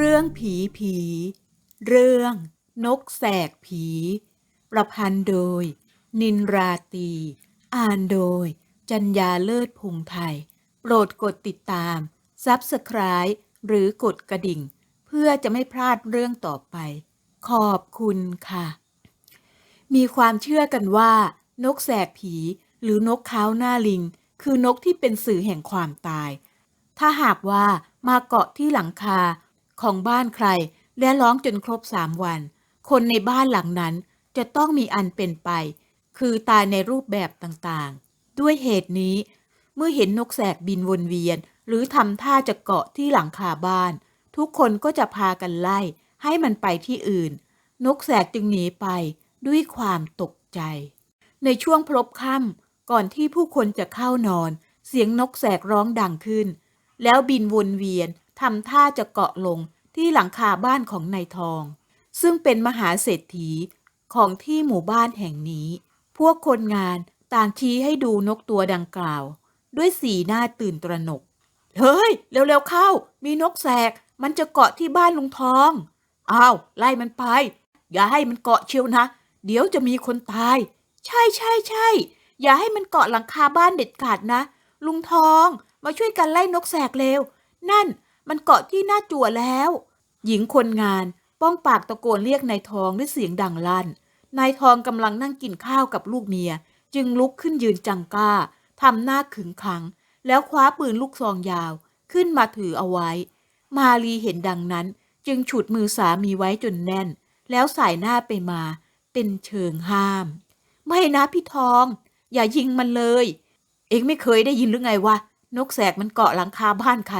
เรื่องผีผี เรื่องนกแสกผี ประพันธ์โดย นินราตี อ่านโดย จัญญาเลิศพงไทย โปรดกดติดตาม Subscribe หรือกดกระดิ่ง เพื่อจะไม่พลาดเรื่องต่อไป ขอบคุณค่ะ มีความเชื่อกันว่า นกแสกผี หรือนกเขาหน้าลิง คือนกที่เป็นสื่อแห่งความตาย ถ้าหากว่ามาเกาะที่หลังคา ของบ้านใคร และร้องจนครบสามวัน คนในบ้านหลังนั้นจะต้องมีอันเป็นไป คือตายในรูปแบบต่างๆ ด้วยเหตุนี้ เมื่อเห็นนกแสกบินวนเวียน หรือทำท่าจะเกาะที่หลังคาบ้าน ทุกคนก็จะพากันไล่ ให้มันไปที่อื่น นกแสกจึงหนีไปด้วยความตกใจ ในช่วงพลบค่ำก่อนที่ผู้คนจะเข้านอน เสียงนกแสกร้องดังขึ้น แล้วบินวนเวียน ทำท่าจะเกาะลงที่หลังคาบ้านของนายทอง ซึ่งเป็นมหาเศรษฐีของที่หมู่บ้านแห่งนี้ พวกคนงานต่างชี้ให้ดูนกตัวดังกล่าว ด้วยสีหน้าตื่นตระหนก เฮ้ย เร็วๆเข้า มีนกแสก มันจะเกาะที่บ้านลุงทอง อ้าว ไล่มันไป อย่าให้มันเกาะเชียวนะ เดี๋ยวจะมีคนตาย ใช่ใช่ใช่ อย่าให้มันเกาะหลังคาบ้านเด็ดขาดนะ ลุงทอง มาช่วยกันไล่นกแสกเร็ว นั่น มันเกาะที่หน้าจั่วแล้ว หญิงคนงานป้องปากตะโกนเรียกนายทองด้วยเสียงดังลั่น นายทองกำลังนั่งกินข้าวกับลูกเมีย จึงลุกขึ้นยืนจังก้าทำหน้าขึงขัง แล้วคว้าปืนลูกซองยาว ขึ้นมาถือเอาไว้ มาลีเห็นดังนั้น จึงฉุดมือสามีไว้จนแน่น แล้วสายหน้าไปมา เป็นเชิงห้าม ไม่นะพี่ทอง อย่ายิงมันเลย เองไม่เคยได้ยินหรือไงวะนกแสกมันเกาะหลังคาบ้านใคร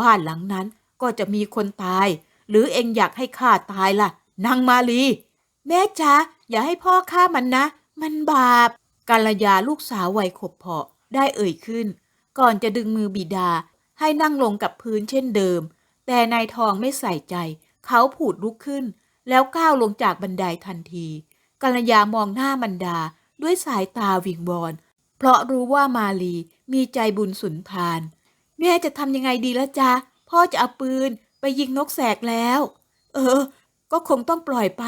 บ้านหลังนั้นก็จะมีคนตาย หรือเองอยากให้ข้าตายล่ะนางมาลี แม่จ๊ะอย่าให้พ่อฆ่ามันนะ มันบาปกัลยาลูกสาววัยขบเพาะได้เอ่ยขึ้น ก่อนจะดึงมือบิดาให้นั่งลงกับพื้นเช่นเดิม แต่นายทองไม่ใส่ใจ เขาผูดลุกขึ้น แล้วก้าวลงจากบันไดทันทีกัลยามองหน้ามันดาด้วยสายตาวิงวอน เพราะรู้ว่ามาลีมีใจบุญสุนทาน แม่จะทำยังไงดีละจ๊ะ พ่อจะเอาปืนไปยิงนกแสกแล้ว เออ ก็คงต้องปล่อยไป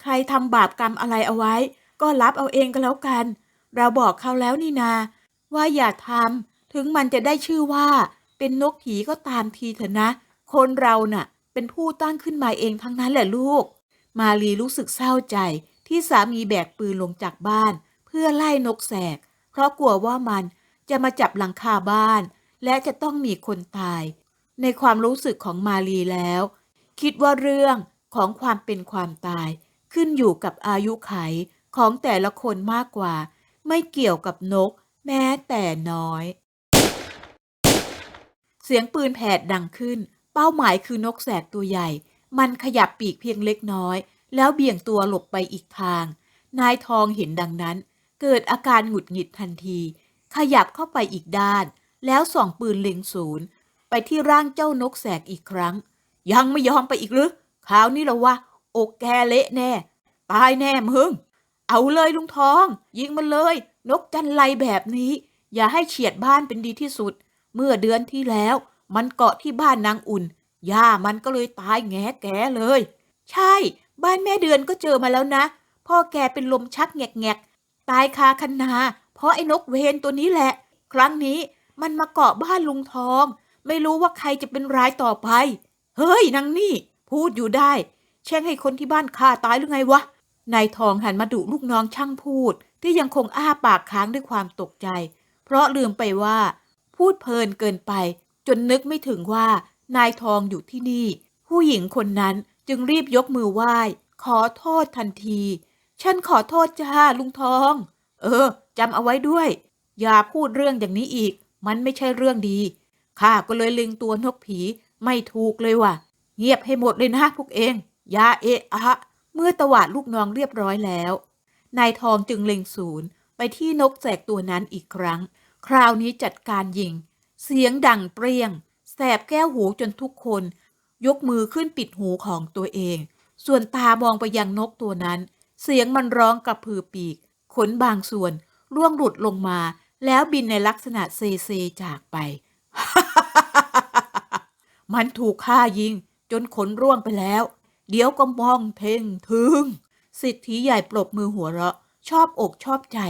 ใครทำบาปกรรมอะไรเอาไว้ ก็รับเอาเองก็แล้วกัน เราบอกเขาแล้วนี่นา ว่าอย่าทำถึงมันจะได้ชื่อว่า เป็นนกผีก็ตามทีเถอะนะ คนเราน่ะ เป็นผู้ตั้งขึ้นมาเองทั้งนั้นแหละลูก มาลีรู้สึกเศร้าใจที่สามีแบกปืนลงจากบ้าน เพื่อไล่นกแสก เพราะกลัวว่ามันจะมาจับหลังคาบ้าน และจะต้องมีคนตาย ในความรู้สึกของมาลีแล้ว คิดว่าเรื่องของความเป็นความตาย ขึ้นอยู่กับอายุไขของแต่ละคนมากกว่า ไม่เกี่ยวกับนก แม้แต่น้อย เสียงปืนแผดดังขึ้น เป้าหมายคือนกแสกตัวใหญ่ มันขยับปีกเพียงเล็กน้อย แล้วเบี่ยงตัวหลบไปอีกทาง นายทองเห็นดังนั้น เกิดอาการหงุดหงิดทันที ขยับเข้าไปอีกด้าน แล้วส่องปืนเล็งศูนย์ไปที่ร่างเจ้านกแสกอีกครั้ง ยังไม่ยอมไปอีกหรือคราวนี้ละวะอกแกเละแน่ ตายแน่มึง เอาเลยลุงทอง ยิงมันเลย นกจันไรแบบนี้ อย่าให้เฉียดบ้านเป็นดีที่สุด เมื่อเดือนที่แล้ว มันเกาะที่บ้านนางอุ่นย่ามันก็เลยตายแงแกเลย ใช่ บ้านแม่เดือนก็เจอมาแล้วนะ พ่อแกเป็นลมชักแงกแงกตายคาคันนา เพราะไอ้นกเวนตัวนี้แหละ ครั้งนี้ มันมาเกาะบ้านลุงทอง ไม่รู้ว่าใครจะเป็นรายต่อไป เฮ้ยนางนี่ พูดอยู่ได้ แช่งให้คนที่บ้านฆ่าตายหรือไงวะ นายทองหันมาดุลูกน้องช่างพูด ที่ยังคงอ้าปากค้างด้วยความตกใจ เพราะลืมไปว่า พูดเพลินเกินไป จนนึกไม่ถึงว่า นายทองอยู่ที่นี่ ผู้หญิงคนนั้นจึงรีบยกมือไหว้ ขอโทษทันที ฉันขอโทษจ้าลุงทอง เออจำเอาไว้ด้วย อย่าพูดเรื่องอย่างนี้อีก มันไม่ใช่เรื่องดี ข้าก็เลยเล็งตัวนกผีไม่ถูกเลยว่ะ เงียบให้หมดเลยนะพวกเองอย่าเอะอะเมื่อตวาดลูกน้องเรียบร้อยแล้ว นายทองจึงเล็งศูนย์ไปที่นกแสกตัวนั้นอีกครั้ง คราวนี้จัดการยิง เสียงดังเปรี้ยง แสบแก้วหูจนทุกคน ยกมือขึ้นปิดหูของตัวเอง ส่วนตามองไปยังนกตัวนั้น เสียงมันร้องกระพือปีก ขนบางส่วนร่วงหลุดลงมา แล้วบินในลักษณะเซเซจากไป มันถูกฆ่ายิงจนขนร่วงไปแล้ว เดี๋ยวก็มองเพ่งถึง สิทธิใหญ่ปรบมือหัวเราะ ชอบอกชอบใจ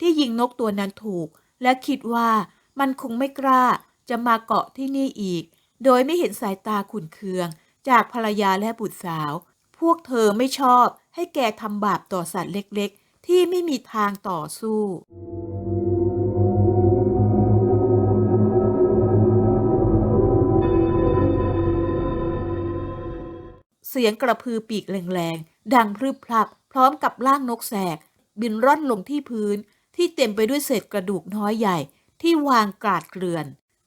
ที่ยิงนกตัวนั้นถูก และคิดว่ามันคงไม่กล้าจะมาเกาะที่นี่อีก โดยไม่เห็นสายตาขุนเคือง จากภรรยาและบุตรสาว พวกเธอไม่ชอบให้แกทำบาปต่อสัตว์เล็กๆ ที่ไม่มีทางต่อสู้ เสียงกระพือปีกแรงๆ ดังพรึบพรับพร้อมกับล่างนกแสก บินร่อนลงที่พื้น ที่เต็มไปด้วยเศษกระดูกน้อยใหญ่ ที่วางกราดเกลื่อน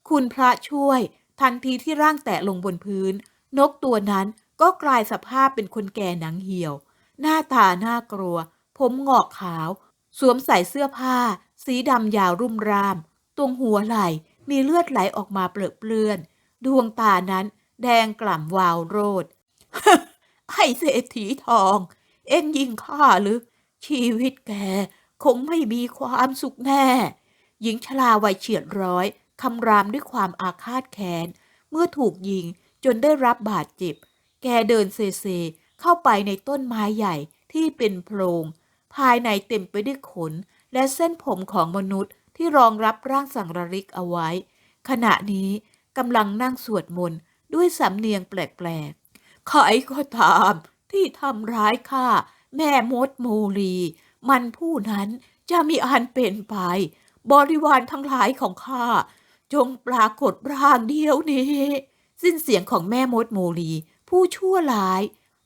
คุณพระช่วย ทันทีที่ร่างแตะลงบนพื้น นกตัวนั้นก็กลายสภาพเป็นคนแก่หนังเหี่ยว หน้าตาน่ากลัว ผมงอกขาว สวมใส่เสื้อผ้า สีดำยาวรุ่มราม ตรงหัวไหล่มีเลือดไหลออกมาเปรอะเปลื้อน ดวงตานั้นแดงกล่ำวาวโรด ไอ้เศรษฐีทอง เอ็งยิงข้าหรือ ชีวิตแกคงไม่มีความสุขแน่ หญิงชราวัยเฉียดร้อยคำรามด้วยความอาฆาตแค้น เมื่อถูกยิงจนได้รับบาดเจ็บ แกเดินเซเซเข้าไปในต้นไม้ใหญ่ที่เป็นโพรง ภายในเต็มไปด้วยขน และเส้นผมของมนุษย์ที่รองรับร่างสังรริกเอาไว้ ขณะนี้กำลังนั่งสวดมนต์ด้วยสำเนียงแปลกๆ ใครก็ตามที่ทำร้ายข้าแม่มดโมลี มันผู้นั้นจะมีอันเป็นไป บริวารทั้งหลายของข้าจงปรากฏร่างเดียวนี้ สิ้นเสียงของแม่มดโมลี ผู้ชั่วร้าย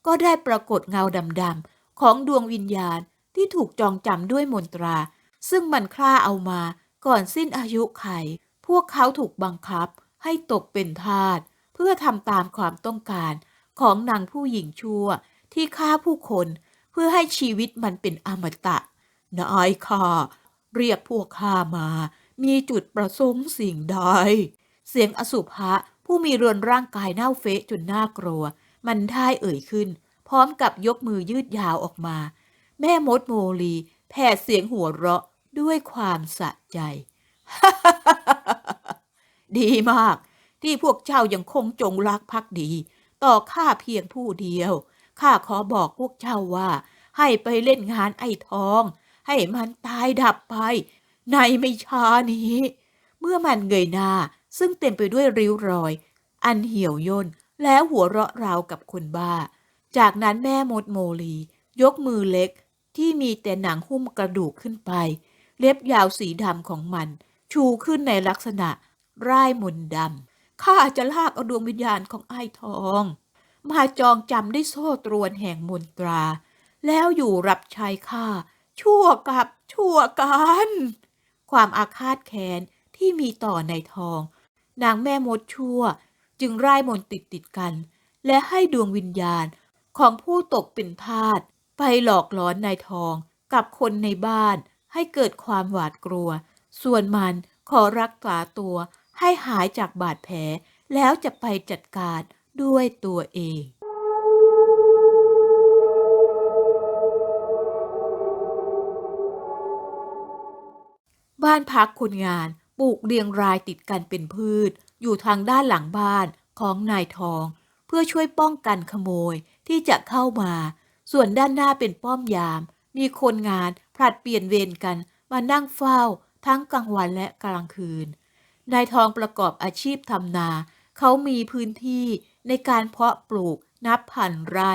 ก็ได้ปรากฏเงาดำๆของดวงวิญญาณที่ถูกจองจำด้วยมนตรา ซึ่งมันคล่าเอามาก่อนสิ้นอายุไข พวกเขาถูกบังคับให้ตกเป็นทาสเพื่อทำตามความต้องการ ของนางผู้หญิงชั่วที่ฆ่าผู้คนเพื่อให้ชีวิตมันเป็นอมตะนายข้าเรียกพวกข้ามา มีจุดประสงค์สิ่งใด เสียงอสุภะผู้มีเรือนร่างกายเน่าเฟะจนน่ากลัว มันได้เอ่ยขึ้น พร้อมกับยกมือยืดยาวออกมา แม่มดโมลีแผดเสียงหัวเราะด้วยความสะใจ ดีมากที่พวกเจ้ายังคงจงรักภักดี ต่อข้าเพียงผู้เดียว ข้าขอบอกพวกเจ้าว่า ให้ไปเล่นงานไอ้ทอง ให้มันตายดับไป ในไม่ช้านี้ เมื่อมันเงยหน้าซึ่งเต็มไปด้วยริ้วรอย อันเหี่ยวย่นแล้วหัวเราะราวกับคนบ้า จากนั้นแม่มดโมลี ยกมือเล็กที่มีแต่หนังหุ้มกระดูกขึ้นไป เล็บยาวสีดำของมัน ชูขึ้นในลักษณะร่ายมนดำ ข้าจะลากเอาดวงวิญญาณของไอ้ทอง มาจองจำได้โซ่ตรวนแห่งมนตรา แล้วอยู่รับใช้ข้าชั่วกับชั่วกัน ความอาฆาตแค้นที่มีต่อนายทอง นางแม่มดชั่วจึงไร่มนติดติดกัน และให้ดวงวิญญาณของผู้ตกเป็นทาสไปหลอกหลอนนายทองกับคนในบ้านให้เกิดความหวาดกลัว ส่วนมันขอรักษาตัว ให้หายจากบาดแผลแล้วจะไปจัดการด้วยตัวเองบ้านพักคนงานปลูกเรียงรายติดกันเป็นพืช อยู่ทางด้านหลังบ้านของนายทอง เพื่อช่วยป้องกันขโมยที่จะเข้ามา ส่วนด้านหน้าเป็นป้อมยาม มีคนงานผลัดเปลี่ยนเวรกันมานั่งเฝ้าทั้งกลางวันและกลางคืน นายทองประกอบอาชีพทำนา เขามีพื้นที่ในการเพาะปลูกนับพันไร่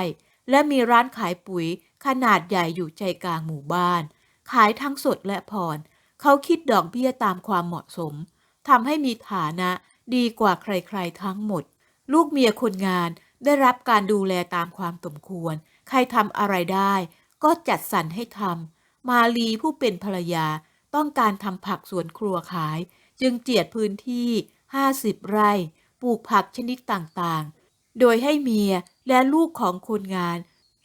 และมีร้านขายปุ๋ยขนาดใหญ่อยู่ใจกลางหมู่บ้าน ขายทั้งสดและผ่อน เขาคิดดอกเบี้ยตามความเหมาะสมทำให้มีฐานะดีกว่าใครๆทั้งหมด ลูกเมียคนงานได้รับการดูแลตามความสมควร ใครทำอะไรได้ ก็จัดสรรให้ทำมาลีผู้เป็นภรรยาต้องการทำผักสวนครัวขาย จึงเจียดพื้นที่ 50 ไร่ ปลูกผักชนิดต่างๆ โดยให้เมียและลูกของคนงาน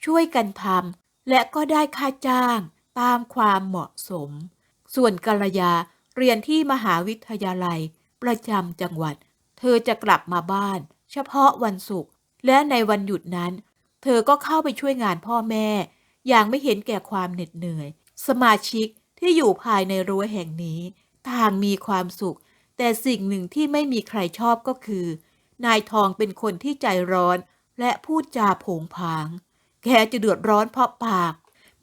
ช่วยกันทำและก็ได้ค่าจ้างตามความเหมาะสม ส่วนกัลยาเรียนที่มหาวิทยาลัย ประจำจังหวัด เธอจะกลับมาบ้าน เฉพาะวันศุกร์และในวันหยุดนั้น เธอก็เข้าไปช่วยงานพ่อแม่ อย่างไม่เห็นแก่ความเหน็ดเหนื่อย สมาชิกที่อยู่ภายในรั้วแห่งนี้ ต่างมีความสุข แต่สิ่งหนึ่งที่ไม่มีใครชอบก็คือ นายทองเป็นคนที่ใจร้อน และพูดจาผงผาง แกจะเดือดร้อนเพราะปาก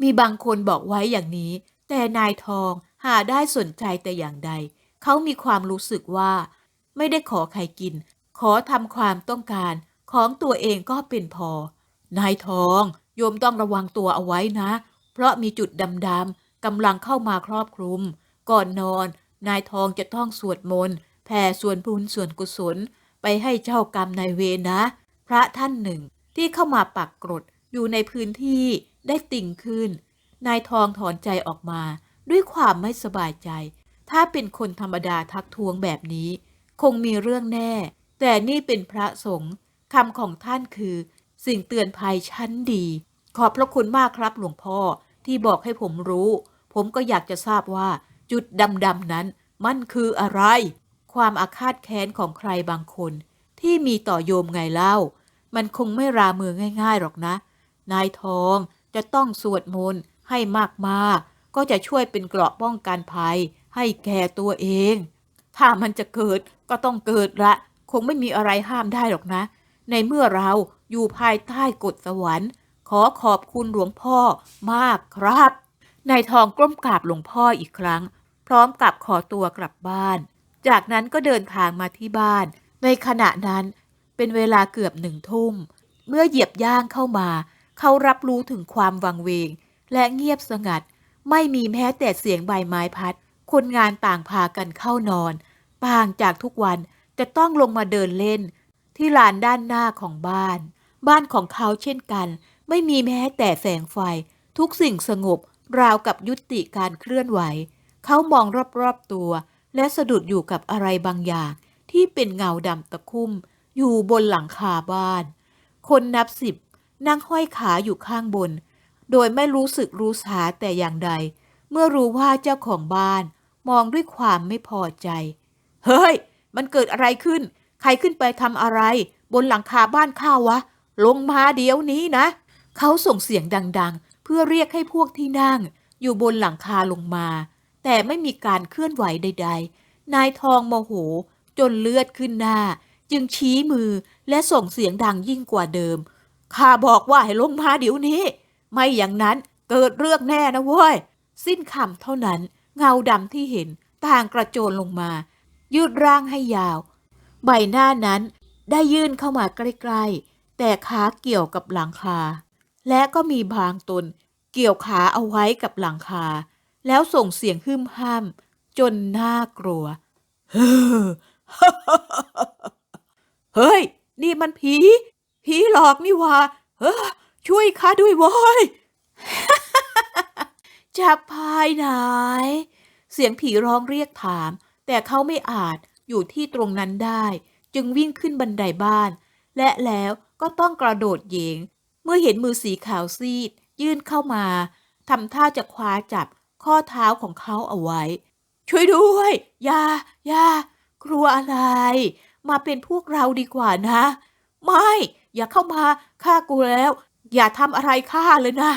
มีบางคนบอกไว้อย่างนี้ แต่นายทองหาได้สนใจแต่อย่างใด เขามีความรู้สึกว่า ไม่ได้ขอใครกิน ขอทำความต้องการของตัวเองก็เป็นพอ นายทอง โยมต้องระวังตัวเอาไว้นะ เพราะมีจุดดำๆกำลังเข้ามาครอบคลุม ก่อนนอน นายทองจะต้องสวดมนต์แผ่ส่วนบุญส่วนกุศล ไปให้เจ้ากรรมนายเวนะ พระท่านหนึ่ง ที่เข้ามาปักกรดอยู่ในพื้นที่ได้ติ่งขึ้น นายทองถอนใจออกมา ด้วยความไม่สบายใจ ถ้าเป็นคนธรรมดาทักท้วงแบบนี้ คงมีเรื่องแน่ แต่นี่เป็นพระสงฆ์คำของท่านคือ สิ่งเตือนภัยชั้นดี ขอบพระคุณมากครับหลวงพ่อที่บอกให้ผมรู้ ผมก็อยากจะทราบว่า จุดดำๆนั้นมันคืออะไร ความอาฆาตแค้นของใครบางคน ที่มีต่อโยมไงเล่า มันคงไม่รามือง่ายๆหรอกนะ นายทองจะต้องสวดมนต์ให้มากๆ ก็จะช่วยเป็นเกราะป้องกันภัย ให้แก่ตัวเอง ถ้ามันจะเกิดก็ต้องเกิดละ คงไม่มีอะไรห้ามได้หรอกนะ ในเมื่อเราอยู่ภายใต้กฎสวรรค์ ขอขอบคุณหลวงพ่อมากครับนายทองกล้มกราบหลวงพ่ออีกครั้ง พร้อมกับขอตัวกลับบ้าน จากนั้นก็เดินทางมาที่บ้าน ในขณะนั้นเป็นเวลาเกือบหนึ่งทุ่ม เมื่อเหยียบย่างเข้ามา เขารับรู้ถึงความวังเวง และเงียบสงัด ไม่มีแม้แต่เสียงใบไม้พัด คนงานต่างพากันเข้านอนต่างจากทุกวันจะต้องลงมาเดินเล่น ที่ลานด้านหน้าของบ้าน บ้านของเขาเช่นกัน ไม่มีแม้แต่แสงไฟ ทุกสิ่งสงบราวกับยุติการเคลื่อนไหว เขามองรอบๆตัว และสะดุดอยู่กับอะไรบางอย่าง ที่เป็นเงาดำตะคุ่ม อยู่บนหลังคาบ้าน คนนับสิบนั่งห้อยขาอยู่ข้างบน โดยไม่รู้สึกรู้สาแต่อย่างใด เมื่อรู้ว่าเจ้าของบ้าน มองด้วยความไม่พอใจ เฮ้ย มันเกิดอะไรขึ้น ใครขึ้นไปทำอะไร บนหลังคาบ้านข้าววะลงมาเดี๋ยวนี้นะ เขาส่งเสียงดังๆ เพื่อเรียกให้พวกที่นั่ง อยู่บนหลังคาลงมา แต่ไม่มีการเคลื่อนไหวใด ๆ นายทองโมโห จนเลือดขึ้นหน้า จึงชี้มือและส่งเสียงดังยิ่งกว่าเดิม ข้าบอกว่าให้ลงมาเดี๋ยวนี้ ไม่อย่างนั้นเกิดเรื่องแน่นะเว้ย สิ้นคำเท่านั้น เงาดำที่เห็นต่างกระโจนลงมา ยืดร่างให้ยาว ใบหน้านั้นได้ยื่นเข้ามาใกล้ๆ แต่ขาเกี่ยวกับหลังคา และก็มีบางตนเกี่ยวขาเอาไว้กับหลังคา แล้วส่งเสียงหึ่มห้าม จนน่ากลัว เฮ้ย นี่มันผี ผีหลอกนี่ว่าเฮ้อช่วยข้าด้วยโว้ยจะพายไหน เสียงผีร้องเรียกถาม แต่เขาไม่อาจอยู่ที่ตรงนั้นได้ จึงวิ่งขึ้นบันไดบ้าน และแล้วก็ต้องกระโดดเยง เมื่อเห็นมือสีขาวซีด ยื่นเข้ามาทำท่าจะคว้าจับ ข้อเท้าของเขาเอาไว้ ช่วยด้วยอย่าอย่ากลัวอะไร มาเป็นพวกเราดีกว่านะ ไม่ อย่าเข้ามาข้ากลัวแล้ว อย่าทำอะไรข้าเลยนะ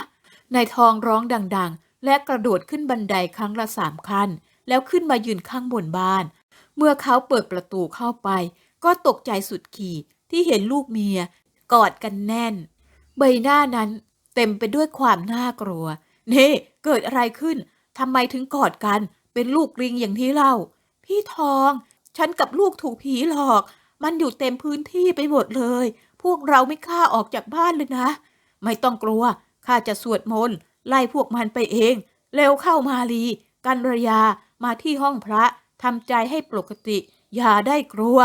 นายทองร้องดัง ๆ และกระโดดขึ้นบันไดครั้งละสามขั้น แล้วขึ้นมายืนข้างบนบ้าน เมื่อเขาเปิดประตูเข้าไป ก็ตกใจสุดขีดที่เห็นลูกเมีย กอดกันแน่น ใบหน้านั้นเต็มไปด้วยความน่ากลัว น่เกิดอะไรขึ้นทำไมถึงกอดกัน เป็นลูกลิงอย่างที่เล่า พี่ทอง ฉันกับลูกถูกผีหลอก มันอยู่เต็มพื้นที่ไปหมดเลย พวกเราไม่กล้าออกจากบ้านเลยนะ ไม่ต้องกลัว ข้าจะสวดมนต์ไล่พวกมันไปเอง เร็วเข้ามาลี กันระยา มาที่ห้องพระทำใจให้ปกติ อย่าได้กลัว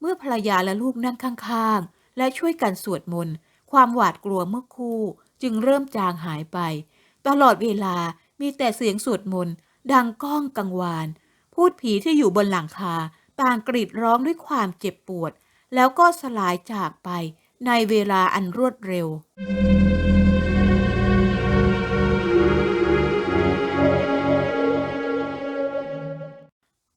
เมื่อภรรยาและลูกนั่งข้างๆ และช่วยกันสวดมนต์ ความหวาดกลัวเมื่อคู่ จึงเริ่มจางหายไป ตลอดเวลามีแต่เสียงสวดมนต์ดังก้องกังวาน พูดผีที่อยู่บนหลังคาต่างกรีดร้องด้วยความเจ็บปวด แล้วก็สลายจากไปในเวลาอันรวดเร็ว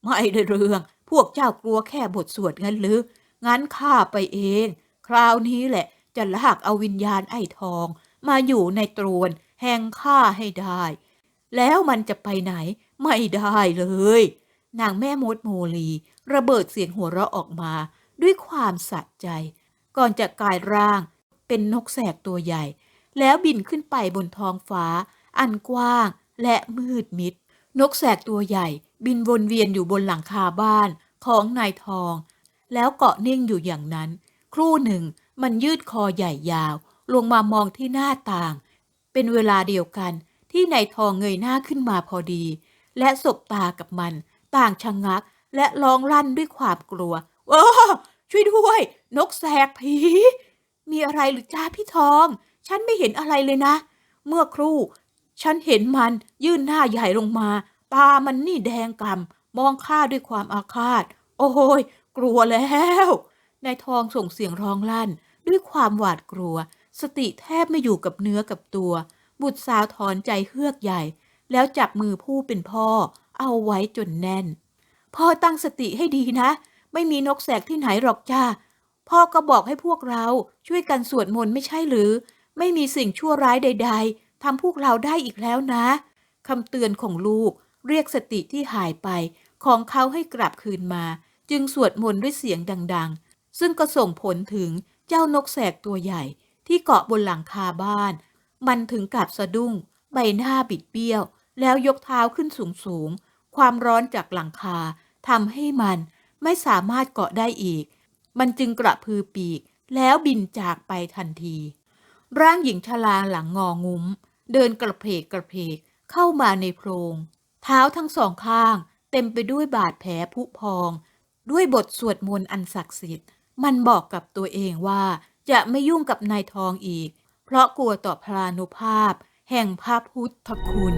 ไม่ได้เรื่อง พวกเจ้ากลัวแค่บทสวดงั้นหรือ งั้นข้าไปเอง คราวนี้แหละจะลากเอาวิญญาณไอ้ทอง มาอยู่ในตรวน แห่งข้าให้ได้ แล้วมันจะไปไหนไม่ได้เลย นางแม่มดโมลี ระเบิดเสียงหัวเราะออกมาด้วยความสะใจ ก่อนจะกลายร่างเป็นนกแสกตัวใหญ่ แล้วบินขึ้นไปบนท้องฟ้า อันกว้างและมืดมิด นกแสกตัวใหญ่ บินวนเวียนอยู่บนหลังคาบ้านของนายทอง แล้วเกาะนิ่งอยู่อย่างนั้น ครู่หนึ่งมันยืดคอใหญ่ยาว ลงมามองที่หน้าต่าง เป็นเวลาเดียวกันที่นายทองเงยหน้าขึ้นมาพอดี และสบตากับมัน ต่างชะงัก และร้องลั่นด้วยความกลัวโอ้ช่วยด้วย นกแสกผี มีอะไรหรือจ้าพี่ทอง ฉันไม่เห็นอะไรเลยนะ เมื่อครู่ ฉันเห็นมันยื่นหน้าใหญ่ลงมา ตามันนี่แดงกำมองข้าด้วยความอาฆาต โอ้ยกลัวแล้วนายทองส่งเสียงร้องลั่นด้วยความหวาดกลัว สติแทบไม่อยู่กับเนื้อกับตัว บุตรสาวถอนใจเฮือกใหญ่ แล้วจับมือผู้เป็นพ่อ เอาไว้จนแน่น พ่อตั้งสติให้ดีนะ ไม่มีนกแสกที่ไหนหรอกจ้า พ่อก็บอกให้พวกเราช่วยกันสวดมนต์ไม่ใช่หรือ ไม่มีสิ่งชั่วร้ายใด ๆทำพวกเราได้อีกแล้วนะคำเตือนของลูกเรียกสติที่หายไปของเขาให้กลับคืนมา จึงสวดมนต์ด้วยเสียงดัง ๆ ซึ่งก็ส่งผลถึงเจ้านกแสกตัวใหญ่ ที่เกาะบนหลังคาบ้าน มันถึงกับสะดุ้ง ใบหน้าบิดเบี้ยว แล้วยกเท้าขึ้นสูงๆความร้อนจากหลังคาทำให้มันไม่สามารถเกาะได้อีก มันจึงกระพือปีก แล้วบินจากไปทันที ร่างหญิงชราหลังงองุ้ม เดินกระเพกกระเพกเข้ามาในโพรง เท้าทั้งสองข้าง เต็มไปด้วยบาดแผลผุพอง ด้วยบทสวดมนต์อันศักดิ์สิทธิ์ มันบอกกับตัวเองว่า จะไม่ยุ่งกับนายทองอีก เพราะกลัวต่อพลานุภาพ แห่งพระพุทธคุณ